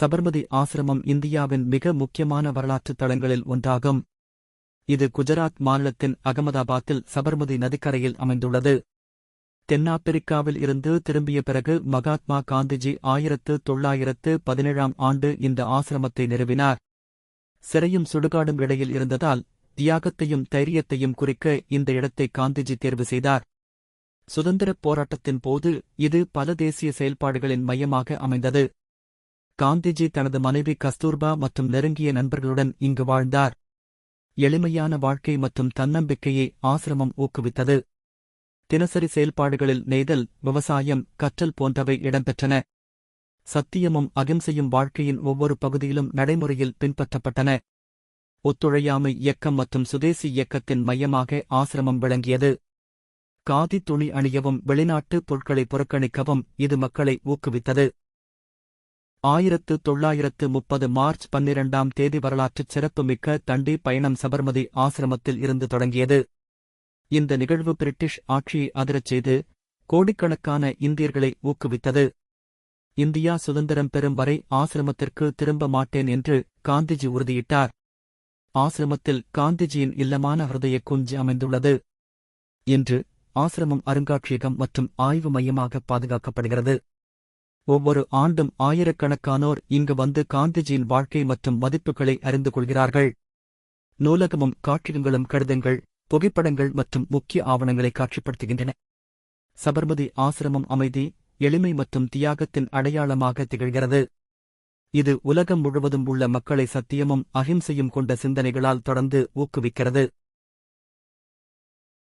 சபர்மதி ஆசிரமம் இந்தியாவின் மிக முக்கியமான வரலாற்றுத் தளங்களில் ஒன்றாகும். இது குஜராத் மாநிலத்தின் அகமதாபாத்தில் சபர்மதி நதிக்கரையில் அமைந்துள்ளது. தென்னாப்பிரிக்காவில் இருந்து திரும்பிய பிறகு மகாத்மா காந்திஜி ஆயிரத்து தொள்ளாயிரத்து பதினேழாம் ஆண்டு இந்த ஆசிரமத்தை நிறுவினார். சிறையும் சுடுகாடும் இடையில் இருந்ததால் தியாகத்தையும் தைரியத்தையும் குறிக்க இந்த இடத்தை காந்திஜி தேர்வு செய்தார். சுதந்திரப் போராட்டத்தின் போது இது பல தேசிய செயல்பாடுகளின் மையமாக அமைந்தது. காந்திஜி தனது மனைவி கஸ்தூர்பா மற்றும் நெருங்கிய நண்பர்களுடன் இங்கு வாழ்ந்தார். எளிமையான வாழ்க்கை மற்றும் தன்னம்பிக்கையை ஆசிரமம் ஊக்குவித்தது. தினசரி செயல்பாடுகளில் நெய்தல் விவசாயம் கற்றல் போன்றவை இடம்பெற்றன. சத்தியமும் அகிம்சையும் வாழ்க்கையின் ஒவ்வொரு பகுதியிலும் நடைமுறையில் பின்பற்றப்பட்டன. ஒத்துழையாமை இயக்கம் மற்றும் சுதேசி இயக்கத்தின் மையமாக ஆசிரமம் விளங்கியது. காதி துணி அணியவும் வெளிநாட்டு பொருட்களை புறக்கணிக்கவும் இது மக்களை ஊக்குவித்தது. ஆயிரத்து தொள்ளாயிரத்து முப்பது மார்ச் பன்னிரண்டாம் தேதி வரலாற்றுச் சிறப்புமிக்க தண்டி பயணம் சபர்மதி ஆசிரமத்தில் இருந்து தொடங்கியது. இந்த நிகழ்வு பிரிட்டிஷ் ஆட்சியை அதிரச் செய்து கோடிக்கணக்கான இந்தியர்களை ஊக்குவித்தது. இந்தியா சுதந்திரம் பெறும் வரை ஆசிரமத்திற்கு திரும்ப மாட்டேன் என்று காந்திஜி உறுதியிட்டார். ஆசிரமத்தில் காந்திஜியின் இல்லமான ஹிருதய குஞ்சு அமைந்துள்ளது. இன்று ஆசிரமம் அருங்காட்சியகம் மற்றும் ஆய்வு மையமாக பாதுகாக்கப்படுகிறது. ஒவ்வொரு ஆண்டும் ஆயிரக்கணக்கானோர் இங்கு வந்து காந்திஜியின் வாழ்க்கை மற்றும் மதிப்புகளை அறிந்து கொள்கிறார்கள். நூலகமும் காட்சியங்களும் கடிதங்கள் புகைப்படங்கள் மற்றும் முக்கிய ஆவணங்களை காட்சிப்படுத்துகின்றன. சபர்மதி ஆசிரமம் அமைதி எளிமை மற்றும் தியாகத்தின் அடையாளமாக திகழ்கிறது. இது உலகம் முழுவதும் உள்ள மக்களை சத்தியமும் அகிம்சையும் கொண்ட சிந்தனைகளால் தொடர்ந்து ஊக்குவிக்கிறது.